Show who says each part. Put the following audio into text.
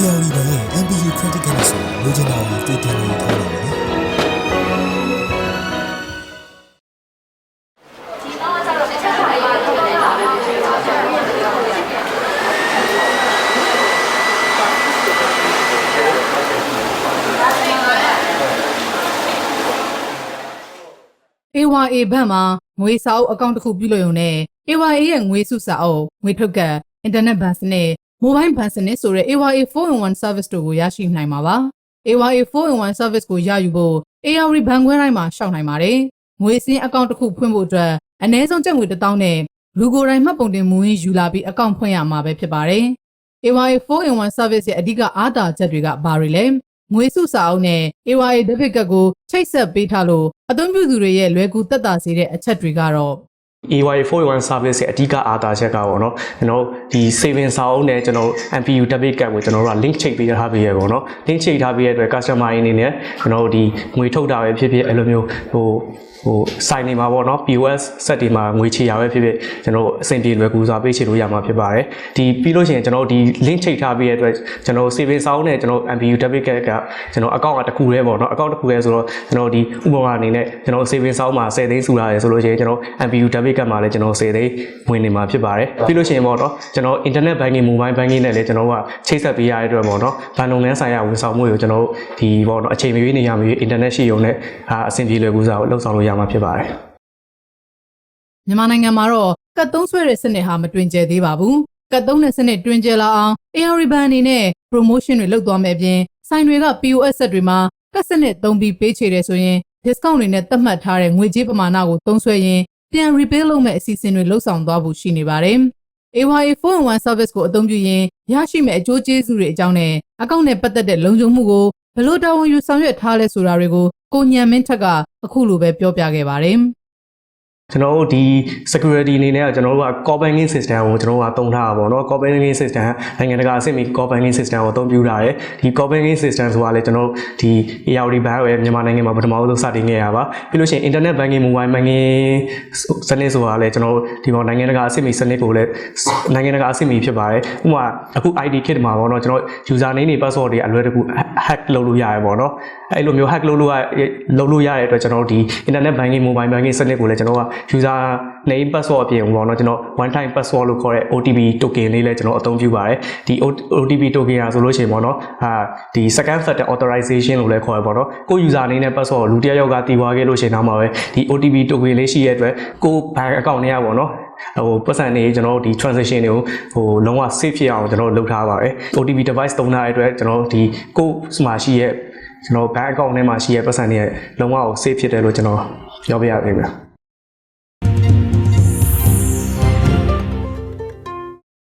Speaker 1: ARD ဘဏ်ရဲ့ MPU Credit Card ဆိုလိုချင်တာကိုတွေ့တင်နေထားတယ်နော်
Speaker 2: AYA ဘဏ်မှာငွေစာအုပ်အကောင့်တစ်ခုပြုလုပ်ရုံနဲ့ AYA ရဲ့ငွေစုစာအုပ်ငွေထုတ်ကပ်အင်တာနက်ဘဏ်စနစ် မိုဘိုင်းဘဏ်စနစ်ဆိုတဲ့ AYA 4-in-1 service တို့ကိုရရှိနိုင်မှာပါ။ AYA 4-in-1 service ကိုရယူဖို့ ARD ဘဏ်ခွဲတိုင်းမှာရှောက်နိုင်ပါတယ်။ငွေစင်းအကောင့်တစ်ခုဖွင့်ဖို့အတွက်အနည်းဆုံးကျပ်ငွေ1000နဲ့လူကိုယ်တိုင်မှတ်ပုံတင်မူရင်းယူလာပြီးအကောင့်ဖွင့်ရမှာပဲဖြစ်ပါတယ်။ AYA 4-in-1 service ရဲ့အဓိကအားသာချက်တွေကဘာတွေလဲ။ငွေစုစာအုပ်နဲ့ AYA debit card ကိုချိတ်ဆက်ပေးထားလို့အသုံးပြုသူတွေရဲ့လွယ်ကူသက်သာစေတဲ့အချက်တွေကတော့
Speaker 3: AY41 service ရဲ့အဓိကအားသာချက်ကပေါ့နော်ကျွန်တော်တို့ဒီ saving စာအုပ်နဲ့ကျွန်တော်တို့ MPU debit card ကိုကျွန်တော်တို့က link ချိတ်ပေးထားပေးရပေါ့နော် link ချိတ်ထားပေးရတဲ့အတွက် customer တွေအနေနဲ့ကျွန်တော်တို့ဒီငွေထုတ်တာပဲဖြစ်ဖြစ်အဲ့လိုမျိုးဟိုဟို sign နေမှာပေါ့နော် POS set တွေမှာငွေချေရပဲဖြစ်ဖြစ်ကျွန်တော်တို့အဆင်ပြေလွယ်ကူစွာပေးချေလို့ရမှာဖြစ်ပါတယ်ဒီပြီးလို့ရှိရင်ကျွန်တော်တို့ဒီ link ချိတ်ထားပေးရတဲ့အတွက်ကျွန်တော်တို့ saving စာအုပ်နဲ့ကျွန်တော်တို့ MPU debit card ကကျွန်တော် account ကတစ်ခုတည်းပေါ့နော် account တစ်ခုတည်းဆိုတော့ကျွန်တော်တို့ဒီဥပမာအနေနဲ့ကျွန်တော် saving စာအုပ်မှာ10သိန်းစုလာတယ်ဆိုလို့ရှိရင်ကျွန်တော် MPU debit card မှာလည်းကျွန်တော်10သိန်းဝင်နေမှာဖြစ်ပါတယ်ပြီးလို့ရှိရင်ပေါ့နော်ကျွန်တော် internet banking mobile banking နဲ့လည်းကျွန်တော်ကချိတ်ဆက်ပေးရတဲ့အတွက်ပေါ့နော်ဘဏ်လုပ်ငန်းဆိုင်ရာဝန်ဆောင်မှုတွေကိုကျွန်တော်တို့ဒီပေါ့နော်အချိန်မရွေးနေရမရွေး internet ရှိရုံနဲ့အာအဆင်ပြေလွယ်ကူစွာကိုလှုပ်ဆောင်လို့ရမှာဖြစ်ပါတယ်
Speaker 2: မြန်မာနိုင်ငံမှာတော့ကတ်သုံးဆွဲတဲ့စနစ်ဟာမတွင်ကျယ်သေးပါဘူး။ကတ်သုံးတဲ့စနစ်တွင်ကျယ်လာအောင် AR ဘဏ်အနေနဲ့ promotion တွေလုပ်သွားမယ်အပြင်ဆိုင်တွေက POS ဆက်တွေမှာကတ်စနစ်သုံးပြီးပေးချေတယ်ဆိုရင် discount တွေနဲ့သတ်မှတ်ထားတဲ့ငွေကြေးပမာဏကိုသုံးဆွဲရင် ပြန် repay လုပ်မဲ့အစီအစဉ်တွေလှုပ်ဆောင်သွားဖို့ရှိနေပါတယ်။ AYA 4-in-1 service ကိုအသုံးပြုရင်ရရှိမဲ့အကျိုးကျေးဇူးတွေအကြောင်းနဲ့အကောင့်နဲ့ပတ်သက်တဲ့လုံခြုံမှုကိုဘယ်လိုတာဝန်ယူဆောင်ရွက်ထားလဲဆိုတာတွေကိုကိုညံမင်းထက်ကအခုလိုပဲပြောပြခဲ့ပါတယ်။
Speaker 3: ကျွန်တော်တို့ဒီ security အနေနဲ့ကကျွန်တော်တို့က core banking system ကိုကျွန်တော်တို့ကသုံးထားတာပေါ့နော် core banking system နိုင်ငံတကာအဆင့်မီ core banking system ကိုအသုံးပြုထားတယ်ဒီ core banking system ဆိုတာလေကျွန်တော်တို့ဒီ ARD bank ရဲ့မြန်မာနိုင်ငံမှာပထမဆုံးစတင်ခဲ့ရပါပြီးလို့ရှိရင် internet banking mobile banking စနစ်ဆိုတာလေကျွန်တော်တို့ဒီပေါ်နိုင်ငံတကာအဆင့်မီစနစ်ကိုလည်းနိုင်ငံတကာအဆင့်မီဖြစ်ပါတယ်ဥပမာအခု ID kit မှာပေါ့နော်ကျွန်တော် user name တွေ password တွေအလွယ်တကူ hack လုပ်လို့ရတယ်ပေါ့နော် အဲ့လိုမျိုး hack လုပ်လို့ရလုပ်လို့ရတဲ့အတွက်ကျွန်တော်တို့ဒီ internet banking mobile banking စနစ်ကိုလည်းကျွန်တော်က user name password အပြင်ပေါ့နော်ကျွန်တော် one time password လို့ခေါ်တဲ့ OTP token လေးလည်းကျွန်တော်အသုံးပြုပါတယ်ဒီ OTP token อ่ะဆိုလို့ရှိရင်ပေါ့နော်အာဒီ second factor authorization လို့လည်းခေါ်ရပေါ့နော်ကို user name နဲ့ password ကိုလူတစ်ယောက်ယောက်ကတည်သွားခဲ့လို့ရှိရင်တော့မှာပဲဒီ OTP token လေးရှိရတဲ့အတွက်ကို bank account ထဲကပေါ့နော်ဟိုပတ်စံနေကျွန်တော်တို့ဒီ transaction တွေကိုဟိုလုံးဝ safe ဖြစ်အောင်ကျွန်တော်တို့လုပ်ထားပါတယ် OTP device သုံးထားတဲ့အတွက်ကျွန်တော်တို့ဒီကိုမှာရှိရဲ့ ကျွန်တော် bank account ထဲမှာရှိရဲ့ပတ်စံတွေလုံးဝ safe ဖြစ်တယ်လို့ကျွန်တော်ပြောပြရသေးတယ်